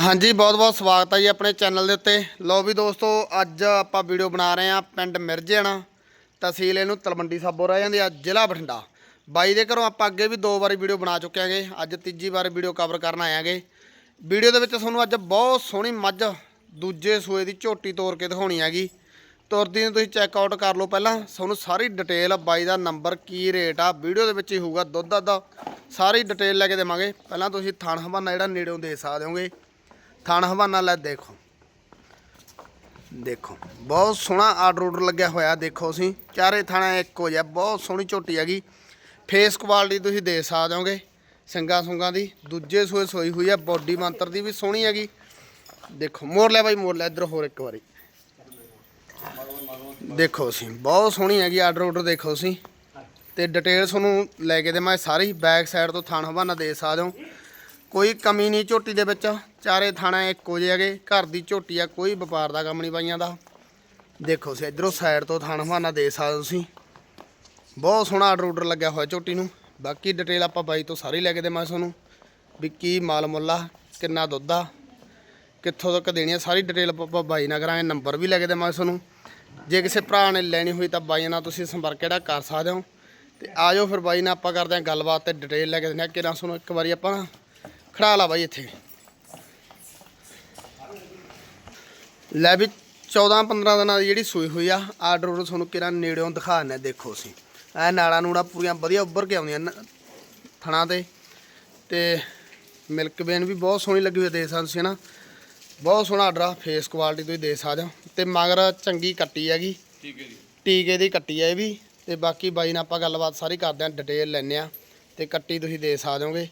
ਹਾਂਜੀ ਬਹੁਤ ਬਹੁਤ ਸਵਾਗਤ ਹੈ ਜੀ ਆਪਣੇ ਚੈਨਲ ਦੇ ਉੱਤੇ। ਲੋ ਵੀ ਦੋਸਤੋ, ਅੱਜ ਆਪਾਂ ਵੀਡੀਓ ਬਣਾ ਰਹੇ ਹਾਂ ਪਿੰਡ ਮਿਰਜੇਣਾ, ਤਹਿਸੀਲ ਇਹਨੂੰ ਤਲਵੰਡੀ ਸਾਬੋ ਰਹਿ ਜਾਂਦੀ ਆ, ਜ਼ਿਲ੍ਹਾ ਬਠਿੰਡਾ। ਬਾਈ ਦੇ ਘਰੋਂ ਆਪਾਂ ਅੱਗੇ ਵੀ ਦੋ ਵਾਰੀ ਵੀਡੀਓ ਬਣਾ ਚੁੱਕੇ ਆਂਗੇ ਅੱਜ ਤੀਜੀ ਵਾਰ ਵੀਡੀਓ ਕਵਰ ਕਰਨ ਆਇਆਂਗੇ ਵੀਡੀਓ ਦੇ ਵਿੱਚ ਤੁਹਾਨੂੰ ਅੱਜ ਬਹੁਤ ਸੋਹਣੀ ਮੱਝ, ਦੂਜੇ ਸੂਏ ਦੀ ਝੋਟੀ ਤੋੜ ਕੇ ਦਿਖਾਉਣੀ ਹੈਗੀ। ਤੁਰਦੀ ਨੂੰ ਤੁਸੀਂ ਚੈੱਕ ਆਊਟ ਕਰ ਲਓ ਪਹਿਲਾਂ, ਤੁਹਾਨੂੰ ਸਾਰੀ ਡਿਟੇਲ ਬਾਈ ਦਾ ਨੰਬਰ ਕੀ ਰੇਟ ਆ, ਵੀਡੀਓ ਦੇ ਵਿੱਚ ਹੀ ਹੋਊਗਾ ਦੁੱਧ ਦਾ ਸਾਰੀ ਡਿਟੇਲ ਲੈ ਕੇ ਦੇਵਾਂਗੇ। ਪਹਿਲਾਂ ਤੁਸੀਂ ਥਾਣ ਹਵਾਨਾ ਜਿਹੜਾ ਨੇੜਿਓਂ ਦੇ ਸਕਦੇ ਹੋਗੇ। ਥਣ ਹਵਾਨਾ ਲੈ ਦੇਖੋ। ਦੇਖੋ, ਬਹੁਤ ਸੋਹਣਾ ਆਰਡਰ ਆਰਡਰ ਲੱਗਿਆ ਹੋਇਆ, ਦੇਖੋ ਅਸੀਂ ਚਾਰੇ ਥਾਣਾ ਇੱਕੋ ਜਿਹਾ, ਬਹੁਤ ਸੋਹਣੀ ਝੋਟੀ ਹੈਗੀ। ਫੇਸ ਕੁਆਲਿਟੀ ਤੁਸੀਂ ਦੇ ਸਕਦੇ ਹੋਗੇ ਸਿੰਗਾ ਸੁੰਗਾ ਦੀ। ਦੂਜੇ ਸੋਏ ਸੋਈ ਹੋਈ ਹੈ ਬੋਡੀ ਮੰਤਰ ਦੀ ਵੀ ਸੋਹਣੀ ਹੈਗੀ। ਦੇਖੋ, ਮੋੜ ਲੈ ਬਾਈ, ਮੋੜ ਲੈ ਇੱਧਰ ਹੋਰ ਇੱਕ ਵਾਰੀ। ਦੇਖੋ ਅਸੀਂ ਬਹੁਤ ਸੋਹਣੀ ਹੈਗੀ ਆਰਡਰ ਆਰਡਰ ਦੇਖੋ ਅਸੀਂ ਤੇ ਡਿਟੇਲ ਤੁਹਾਨੂੰ ਲੈ ਕੇ ਦੇਵਾਂ ਸਾਰੀ ਬੈਕ ਸਾਈਡ ਤੋਂ ਥਾਣ ਹਵਾਨਾ ਦੇ ਸਕਦੇ ਹੋ ਕੋਈ ਕਮੀ ਨਹੀਂ ਝੋਟੀ ਦੇ ਵਿੱਚ। ਚਾਰੇ ਥਾਣਾ ਇੱਕੋ ਜਿਹੇ ਹੈਗੇ। ਘਰ ਦੀ ਝੋਟੀ ਆ, ਕੋਈ ਵਪਾਰ ਦਾ ਕੰਮ ਨਹੀਂ ਬਾਈਆਂ ਦਾ। ਦੇਖੋ ਸੀ ਇਧਰੋਂ ਸਾਈਡ ਤੋਂ ਥਣ ਹਵਾਨਾ ਦੇ ਸਕਦੇ ਤੁਸੀਂ। ਬਹੁਤ ਸੋਹਣਾ ਆਰਡਰ ਆਰਡਰ ਲੱਗਿਆ ਹੋਇਆ ਝੋਟੀ ਨੂੰ। ਬਾਕੀ ਡਿਟੇਲ ਆਪਾਂ ਬਾਈ ਤੋਂ ਸਾਰੀ ਲੈ ਕੇ ਦੇਵਾਂ ਤੁਹਾਨੂੰ। ਵੀ ਕੀ ਮਾਲ ਮੁੱਲਾ ਕਿੰਨਾ ਦੁੱਧ ਆ, ਕਿੱਥੋਂ ਤੱਕ ਦੇਣੀ ਆ, ਸਾਰੀ ਡਿਟੇਲ ਆਪਾਂ ਬਾਈ ਨਾਲ ਕਰਾਂਗੇ। ਨੰਬਰ ਵੀ ਲੈ ਕੇ ਦੇਵਾਂ ਤੁਹਾਨੂੰ। ਜੇ ਕਿਸੇ ਭਰਾ ਨੇ ਲੈਣੀ ਹੋਈ ਤਾਂ ਬਾਈ ਨਾਲ ਤੁਸੀਂ ਸੰਪਰਕ ਜਿਹੜਾ ਕਰ ਸਕਦੇ ਹੋ। ਤੇ ਆ ਜਾਓ ਫਿਰ ਬਾਈ ਨਾਲ ਆਪਾਂ ਕਰਦੇ ਹਾਂ ਗੱਲਬਾਤ ਤੇ ਡਿਟੇਲ ਲੈ ਕੇ ਦਿੰਦੇ ਹਾਂ। ਕਿਰਾਂ ਤੁਹਾਨੂੰ ਇੱਕ ਵਾਰੀ ਆਪਾਂ ਨਾ। ਖੜਾ ਲਾ ਬਾਈ ਇੱਥੇ। ਲੈ ਵੀ 14 15 ਦਿਨਾਂ ਦੀ ਜਿਹੜੀ ਸੂਈ ਹੋਈ ਆ ਆਰਡਰ ਉਹ ਤੁਹਾਨੂੰ ਕਿਰਾਂ ਨੇੜਿਓਂ ਦਿਖਾ ਹਾਂ, ਦੇਖੋ ਅਸੀਂ ਐ ਨਾੜਾ ਨੂੜਾ ਪੂਰੀਆਂ ਵਧੀਆ ਉੱਭਰ ਕੇ ਆਉਂਦੀਆਂ ਥਣਾ ਤੇ। ਤੇ ਮਿਲਕ ਵੇਨ ਵੀ ਬਹੁਤ ਸੋਹਣੀ ਲੱਗੀ ਹੋਈ ਦੇਖ ਸਕਦੇ ਤੁਸੀਂ ਨਾ ਬਹੁਤ ਸੋਹਣਾ ਆਰਡਰ ਆ ਫੇਸ ਕੁਆਲਿਟੀ ਤੁਸੀਂ ਦੇਖ ਸਕਦੇ ਹੋ। ਤੇ ਮਗਰ ਚੰਗੀ ਕੱਟੀ ਹੈਗੀ। ਠੀਕ ਹੈ ਜੀ ਟੀਕੇ ਦੀ ਕੱਟੀ ਆ ਇਹ ਵੀ। ਤੇ ਬਾਕੀ ਬਾਈ ਨਾਲ ਆਪਾਂ ਗੱਲਬਾਤ ਸਾਰੀ ਕਰਦੇ ਆਂ ਡਿਟੇਲ ਲੈਣੇ ਆ। ਤੇ ਕੱਟੀ ਤੁਸੀਂ ਦੇ ਸਕਦੇ ਹੋਗੇ।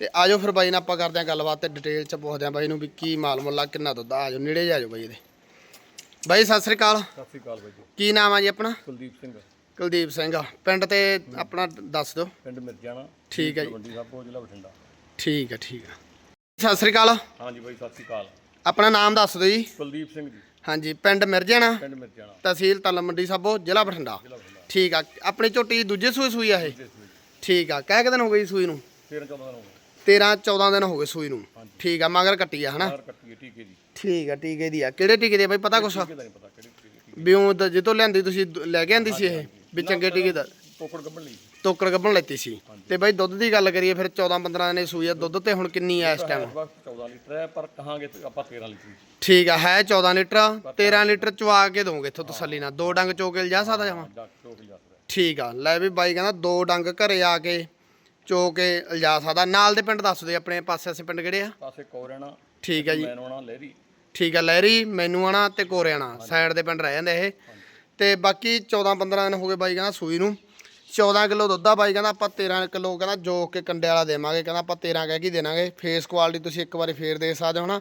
ਤੇ ਆਜੋ ਫਿਰ ਬਾਈ ਨਾਲ ਆਪਾਂ ਕਰਦੇ ਆਂ ਗੱਲਬਾਤ ਤੇ ਡਿਟੇਲ ਚ ਪੁੱਛਦੇ ਆਂ ਬਾਈ ਨੂੰ ਵੀ ਕੀ ਮਾਲ ਮੁੱਲਾ ਕਿੰਨਾ ਦੁੱਧ ਆਜੋ ਨੇੜੇ ਜਾ ਜਾਓ ਬਾਈ ਇਹਦੇ। ਬਾਈ ਸਤਿ ਸ੍ਰੀ ਅਕਾਲ। ਸਤਿ ਸ਼੍ਰੀ ਅਕਾਲ ਬਾਈ ਜੀ। ਕੀ ਨਾਮ ਆ ਜੀ ਆਪਣਾ? ਕੁਲਦੀਪ ਸਿੰਘ। ਕੁਲਦੀਪ ਸਿੰਘ ਪਿੰਡ ਤੇ ਆਪਣਾ ਦੱਸ ਦਿਓ। ਪਿੰਡ ਮਿਰਜਾਣਾ। ਠੀਕ ਹੈ ਜੀ। ਤਲਵੰਡੀ ਸਾਬੋ ਜ਼ਿਲ੍ਹਾ ਬਠਿੰਡਾ। ਠੀਕ ਆ ਠੀਕ ਆ। ਸਤਿ ਸ੍ਰੀ ਅਕਾਲ। ਹਾਂਜੀ ਬਾਈ ਸਤਿ ਸ਼੍ਰੀ ਅਕਾਲ। ਆਪਣਾ ਨਾਮ ਦੱਸ ਦਿਓ ਜੀ। ਕੁਲਦੀਪ ਸਿੰਘ ਜੀ। ਹਾਂਜੀ ਪਿੰਡ ਮਿਰਜਣਾ। ਪਿੰਡ ਮਿਰਜਾਣਾ। ਤਹਿਸੀਲ ਤਲਮੰਡੀ ਸਾਬੋ ਜ਼ਿਲ੍ਹਾ ਬਠਿੰਡਾ। ਠੀਕ ਆ। ਆਪਣੀ ਝੋਟੀ ਦੂਜੇ ਸੂਈ ਸੂਈ ਆ ਇਹ? ਠੀਕ ਆ। ਕਹਿ ਕੇ ਦਿਨ ਹੋ ਗਈ ਸੂਈ ਨੂੰ? 13 14 ਦਿਨ ਹੋ ਗਏ। 13 14 ਦਿਨ ਹੋ ਗਏ ਸੂਈ ਨੂੰ। ਠੀਕ ਆ ਮਗਰ ਕੱਟੀ ਆ ਹਨਾ? ਬਾਹਰ ਕੱਟੀ ਹੈ ਠੀਕ ਹੈ ਜੀ ਠੀਕ ਆ ਟੀਕੇ ਦੀ ਆ। ਕਿਹੜੇ ਟੀਕੇ ਦੀ ਆ ਬਈ ਪਤਾ ਕੁਛ? ਟੀਕੇ ਦਾ ਨਹੀਂ ਪਤਾ ਕਿਹੜੀ ਦੀ। ਜਿੱਤੋਂ ਲਿਆਂਦੀ ਤੁਸੀਂ ਦ- ਲੈ ਕੇ ਆਂਦੀ ਸੀ ਇਹ? ਵੀ ਚੰਗੇ ਟੀਕੇ ਦਾ। ਟੋਕੜ ਗੱਭਣ ਲਈ। ਟੋਕਰ ਗੱਭਣ ਲੈਤੀ ਸੀ। ਤੇ ਬਈ ਦੁੱਧ ਦੀ ਗੱਲ ਕਰੀਏ ਫਿਰ 14 15 ਦਿਨ ਦੀ ਸੂਈ ਆ। ਦੁੱਧ ਤੇ ਹੁਣ ਕਿੰਨੀ ਆ ਇਸ ਟਾਈਮ ਬਸ 14 ਲੀਟਰ ਹੈ ਪਰ ਕਹਾਂਗੇ ਤੇ ਆਪਾਂ 13 ਲੀਟਰ। ਠੀਕ ਆ ਹੈ 14 ਲੀਟਰ। 13 ਲੀਟਰ। ਚਵਾ ਕੇ ਦੋਗੇ ਇੱਥੋਂ ਤਸੱਲੀ ਨਾਲ। ਦੋ ਡੰਗ ਚੋ ਕੇ ਲਿਜਾ ਸਕਦਾ ਜਾਵਾਂ ਡਾਕਟਰ ਠੀਕ ਆ ਲੈ ਵੀ ਬਾਈ ਕਹਿੰਦਾ ਦੋ ਡੰਗ ਘਰੇ ਆ ਕੇ ਚੋ ਕੇ ਲਿਜਾ ਸਕਦਾ। ਨਾਲ ਦੇ ਪਿੰਡ ਦੱਸ ਦੇ ਆਪਣੇ ਪਾਸੇ ਆਸੇ ਪਿੰਡ ਕਿਹੜੇ ਆ? ਪਾਸੇ ਕੋਰੇਣਾ ਠੀਕ ਆ ਜੀ। ਮੈਨੋਣਾ ਲਹਿਰੀ। ਠੀਕ ਆ ਲਹਿਰੀ ਮੈਨੂਆਣਾ ਤੇ ਕੋਰਿਆਣਾ ਸਾਈਡ ਦੇ ਪਿੰਡ ਰਹਿ ਜਾਂਦੇ ਇਹ। ਤੇ ਬਾਕੀ 14 15 ਦਿਨ ਹੋ ਗਏ ਬਾਈ ਕਹਿੰਦਾ ਸੂਈ ਨੂੰ। 14 ਕਿਲੋ ਦੁੱਧ ਆ ਬਾਈ ਕਹਿੰਦਾ ਆਪਾਂ 13 ਕਿਲੋ ਕਹਿੰਦਾ ਜੋ ਕੇ ਕੰਡੇ ਵਾਲਾ ਦੇਵਾਂਗੇ ਕਹਿੰਦਾ ਆਪਾਂ 13 ਕਹਿ ਕੇ ਹੀ ਦੇਣਾਗੇ। ਫੇਸ ਕੁਆਲਿਟੀ ਤੁਸੀਂ ਇੱਕ ਵਾਰੀ ਫੇਰ ਦੇ ਸਕਦੇ ਹੋ ਨਾ।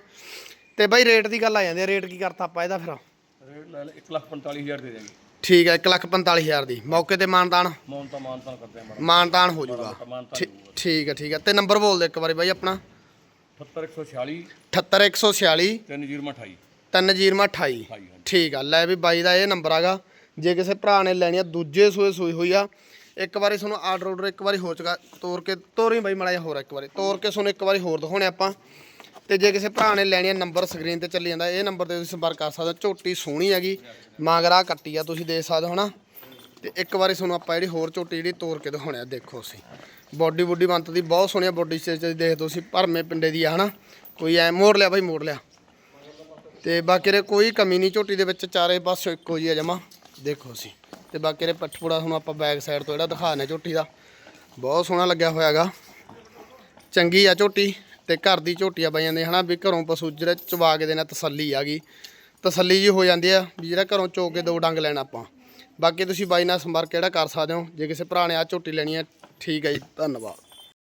ਤੇ ਬਾਈ ਰੇਟ ਦੀ ਗੱਲ ਆ ਜਾਂਦੀ ਹੈ ਰੇਟ ਕੀ ਕਰਤਾ ਆਪਾਂ ਇਹਦਾ ਫਿਰ? ਰੇਟ ਲੈ ਲੈ 145000 ਦੇ ਦੇਣਗੇ। ਠੀਕ ਹੈ 145000 ਦੀ। ਮੌਕੇ ਤੇ ਮਾਨਤਾਨ? ਮੌਨ ਤਾਂ ਮਾਨ ਤਾਂ ਕਰਦੇ ਆ ਮਾੜਾ ਮਾਨਤਾਨ ਹੋ ਜਾਊਗਾ। ਮਾਨ ਤਾਂ ਠੀ- ਠੀਕ ਹੈ ਠੀਕ ਹੈ। ਤੇ ਨੰਬਰ ਬੋਲ ਦੇ ਇੱਕ ਵਾਰੀ ਬਾਈ ਆਪਣਾ। 78146 78146 3028 3028 ਹਾਂਜੀ। ਠੀਕ ਆ। ਲੈ ਵੀ ਬਾਈ ਦਾ ਇਹ ਨੰਬਰ ਆਗਾ। ਜੇ ਕਿਸੇ ਭਰਾ ਨੇ ਲੈਣੀ ਆ ਦੂਜੇ ਸੂਏ ਸੂਈ ਹੋਈ ਆ। ਇੱਕ ਵਾਰੀ ਤੁਹਾਨੂੰ ਆਰਡਰ ਆਰਡਰ ਇੱਕ ਵਾਰੀ ਹੋ ਚੁੱਕਾ ਤੋਰ ਕੇ ਤੋਰੀ ਬਾਈ ਮੜਾ ਹੋਰ ਇੱਕ ਵਾਰੀ। ਤੋਰ ਕੇ ਤੁਹਾਨੂੰ ਇੱਕ ਵਾਰੀ ਹੋਰ ਦਿਖਾਉਣੇ ਆਪਾਂ। ਤੇ ਜੇ ਕਿਸੇ ਭਰਾ ਨੇ ਲੈਣੀ ਆ ਨੰਬਰ ਸਕਰੀਨ ਤੇ ਚੱਲੀ ਜਾਂਦਾ, ਇਹ ਨੰਬਰ ਤੇ ਤੁਸੀਂ ਸੰਪਰਕ ਕਰ ਸਕਦੇ ਹੋ। ਝੋਟੀ ਸੋਹਣੀ ਹੈਗੀ, ਮਾਗਰਾ ਕੱਟੀ ਆ, ਤੁਸੀਂ ਦੇਖ ਸਕਦੇ ਹੋ ਨਾ ਤੇ ਇੱਕ ਵਾਰੀ ਤੁਹਾਨੂੰ ਆਪਾਂ ਜਿਹੜੀ ਹੋਰ ਝੋਟੀ ਜਿਹੜੀ ਤੋਰ ਕੇ ਦਿਖਾਉਣੇ ਆ, ਦੇਖੋ ਅਸੀਂ। ਬੋਡੀ ਬੁੱਡੀ ਬੰਤ ਦੀ ਬਹੁਤ ਸੋਹਣੀ ਬੋਡੀ ਸਟੇਜ ਦੇਖ ਤੁਸੀਂ ਭਰਮੇ ਪਿੰਡੇ ਦੀ ਆ ਹਨਾ। ਕੋਈ ਐ ਮੋੜ ਲਿਆ ਬਾਈ, ਮੋੜ ਲਿਆ। ਤੇ ਬਾਕੀ ਰੇ ਕੋਈ ਕਮੀ ਨਹੀਂ, ਝੋਟੀ ਦੇ ਵਿੱਚ ਚਾਰੇ ਪਾਸੇ ਇੱਕੋ ਜਿਹੀ ਆ ਜਮਾ। ਦੇਖੋ ਸੀ ਤੇ ਬਾਕੀ ਰੇ ਪੱਠਪੂੜਾ ਤੁਹਾਨੂੰ ਆਪਾਂ ਬੈਕ ਸਾਈਡ ਤੋਂ ਜਿਹੜਾ ਦਿਖਾਣੇ ਝੋਟੀ ਦਾ। ਬਹੁਤ ਸੋਹਣਾ ਲੱਗਿਆ ਹੋਇਆਗਾ ਚੰਗੀ ਆ ਝੋਟੀ। ਤੇ ਘਰ ਦੀ ਝੋਟੀਆਂ ਆ ਬਾਈਆਂ ਦੇ ਹਨਾ, ਵੀ ਘਰੋਂ ਪਸ਼ੂ ਜਿਹੜਾ ਚਵਾ ਕੇ ਦੇਣਾ ਤਸੱਲੀ ਆ ਗਈ। ਤਸੱਲੀ ਜੀ ਹੋ ਜਾਂਦੀ ਆ ਵੀ ਜਿਹੜਾ ਘਰੋਂ ਚੋ ਕੇ ਦੋ ਡੰਗ ਲੈਣਾ ਆਪਾਂ। ਬਾਕੀ ਤੁਸੀਂ ਬਾਈ ਨਾਲ ਸੰਪਰਕ ਕਿਹੜਾ ਕਰ ਸਕਦੇ ਹੋ? ਜੇ ਕਿਸੇ ਭਰਾ ਨੇ ਆ ਝੋਟੀ ਲੈਣੀ ਆ, ਠੀਕ ਹੈ ਜੀ, ਧੰਨਵਾਦ।